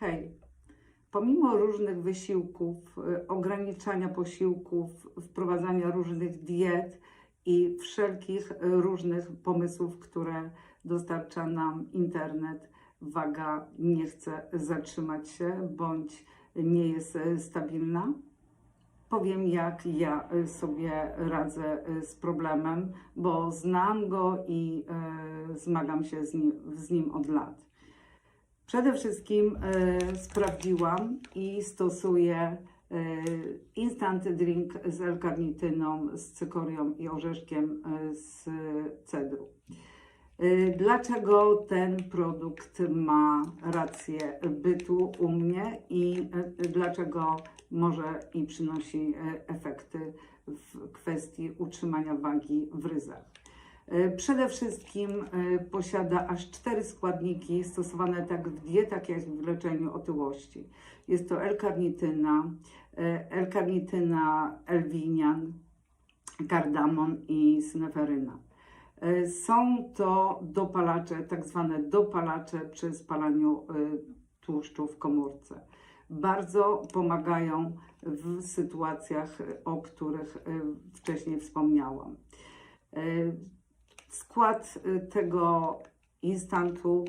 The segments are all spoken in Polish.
Hej, pomimo różnych wysiłków, y, ograniczania posiłków, wprowadzania różnych diet i wszelkich y, różnych pomysłów, które dostarcza nam internet, waga nie chce zatrzymać się bądź nie jest y, stabilna. Powiem, jak ja sobie radzę z problemem, bo znam go i zmagam się z nim, z nim od lat. Przede wszystkim e, sprawdziłam i stosuję e, instant drink z L-karnityną, z cykorią i orzeszkiem e, z cedru. Dlaczego ten produkt ma rację bytu u mnie i dlaczego może i przynosi efekty w kwestii utrzymania wagi w ryzach? E, Przede wszystkim e, posiada aż cztery składniki stosowane tak w dietach, jak w leczeniu otyłości. Jest to L-karnityna, e, L-karnityna, L-winian, kardamon i syneferyna. Są to dopalacze, tak zwane dopalacze przy spalaniu tłuszczu w komórce. Bardzo pomagają w sytuacjach, o których wcześniej wspomniałam. Skład y, tego instantu,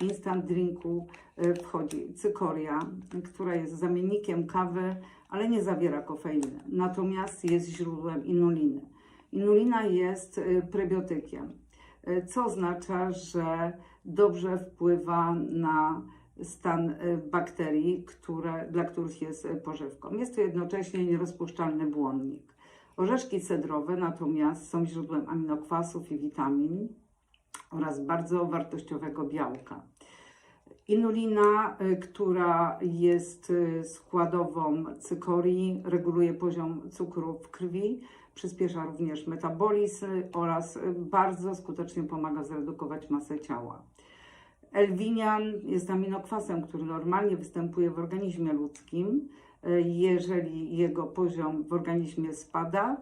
instant drinku y, wchodzi cykoria, która jest zamiennikiem kawy, ale nie zawiera kofeiny. Natomiast jest źródłem inuliny. Inulina jest y, prebiotykiem, co oznacza, że dobrze wpływa na stan bakterii, które, dla których jest pożywką. Jest to jednocześnie nierozpuszczalny błonnik. Orzeszki cedrowe natomiast są źródłem aminokwasów i witamin oraz bardzo wartościowego białka. Inulina, y, która jest y, składową cykorii, reguluje poziom cukru w krwi, przyspiesza również metabolizm oraz y, bardzo skutecznie pomaga zredukować masę ciała. Elwinian jest aminokwasem, który normalnie występuje w organizmie ludzkim. Jeżeli jego poziom w organizmie spada,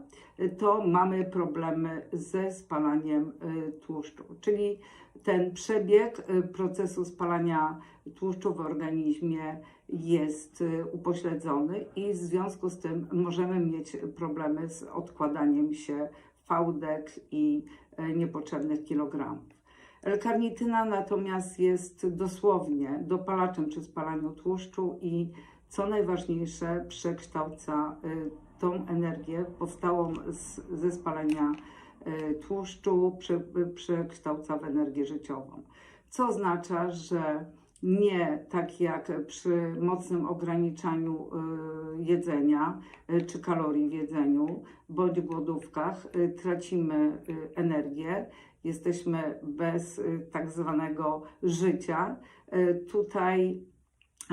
to mamy problemy ze spalaniem e, tłuszczu. Czyli ten przebieg e, procesu spalania tłuszczu w organizmie jest e, upośledzony i w związku z tym możemy mieć problemy z odkładaniem się fałdek i niepotrzebnych kilogramów. L-karnityna natomiast jest dosłownie dopalaczem przy spalaniu tłuszczu i co najważniejsze przekształca y, tą energię powstałą z, ze spalania y, tłuszczu, prze, y, przekształca w energię życiową. Co oznacza, że nie tak jak przy mocnym ograniczaniu jedzenia czy kalorii w jedzeniu bądź głodówkach tracimy energię, jesteśmy bez tak zwanego życia. Tutaj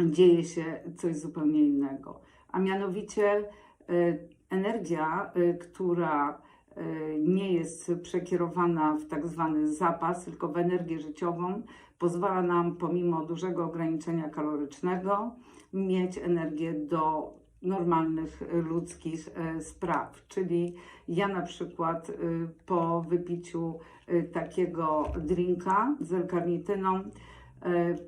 dzieje się coś zupełnie innego, a mianowicie y, energia, y, która y, nie jest przekierowana w tak zwany zapas, tylko w energię życiową, pozwala nam pomimo dużego ograniczenia kalorycznego mieć energię do normalnych ludzkich spraw. Czyli ja na przykład po wypiciu takiego drinka z L-karnityną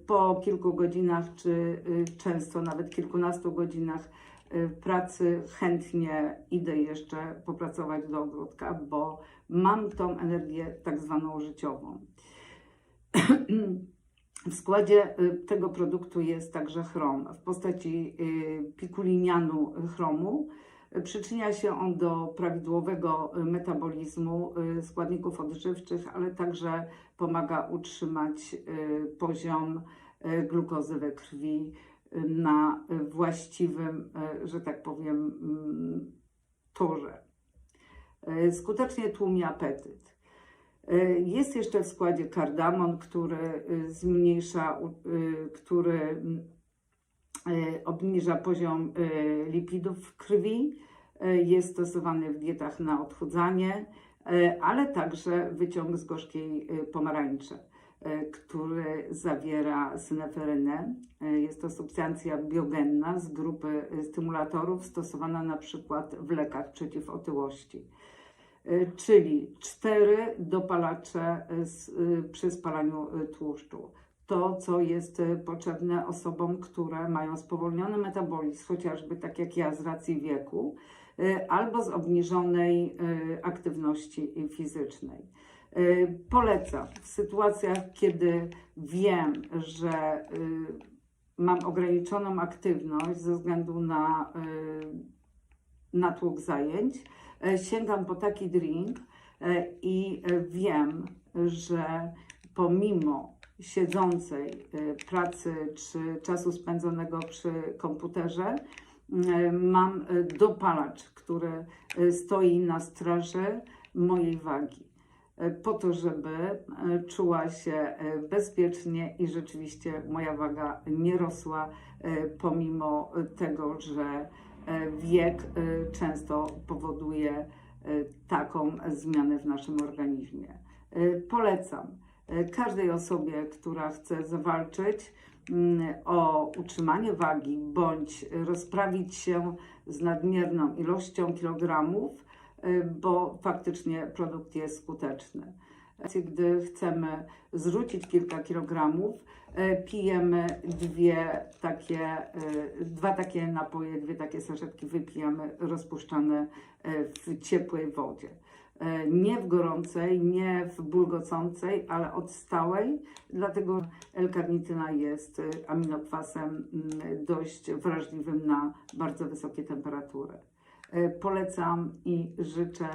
po kilku godzinach, czy y, często nawet kilkunastu godzinach y, pracy chętnie idę jeszcze popracować do ogródka, bo mam tą energię tak zwaną życiową. W składzie y, tego produktu jest także chrom w postaci pikulinianu chromu. Przyczynia się on do prawidłowego y, metabolizmu y, składników odżywczych, ale także pomaga utrzymać y, poziom glukozy we krwi na właściwym, że tak powiem, mm, torze. Skutecznie tłumi apetyt. Jest jeszcze w składzie kardamon, który zmniejsza, który obniża poziom lipidów w krwi. Y, Jest stosowany w dietach na odchudzanie, y, ale także wyciąg z gorzkiej y, pomarańczy, który zawiera syneferynę. Jest to substancja biogenna z grupy stymulatorów stosowana na przykład w lekach przeciw otyłości. Y, czyli cztery dopalacze przy spalaniu tłuszczu. to, co jest e, potrzebne osobom, które mają spowolniony metabolizm, chociażby tak jak ja z racji wieku, e, albo z obniżonej e, aktywności fizycznej. E, Polecam w sytuacjach, kiedy wiem, że y, mam ograniczoną aktywność ze względu na y, natłok zajęć, sięgam po taki drink i wiem, że pomimo siedzącej pracy czy czasu spędzonego przy komputerze, mam e, dopalacz, który e, stoi na straży mojej wagi e, po to, żeby e, czuła się e, bezpiecznie i rzeczywiście moja waga nie rosła, e, pomimo tego, że e, wiek e, często powoduje e, taką zmianę w naszym organizmie. E, Polecam e, każdej osobie, która chce zawalczyć o utrzymanie wagi bądź rozprawić się z nadmierną ilością kilogramów, y, bo faktycznie produkt jest skuteczny. Gdy chcemy zrzucić kilka kilogramów, y, pijemy dwie takie, y, dwa takie napoje, dwie takie saszetki wypijamy rozpuszczane w ciepłej wodzie. Y, Nie w gorącej, nie w bulgocącej, ale odstałej, dlatego L-karnityna jest y, aminokwasem mm, dość wrażliwym na bardzo wysokie temperatury. E, Polecam i życzę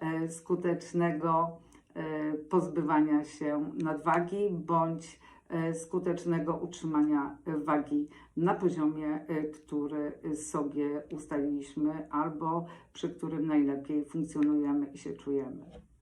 e, skutecznego e, pozbywania się nadwagi bądź e, skutecznego utrzymania e, wagi na poziomie, e, który sobie ustaliliśmy albo przy którym najlepiej funkcjonujemy i się czujemy.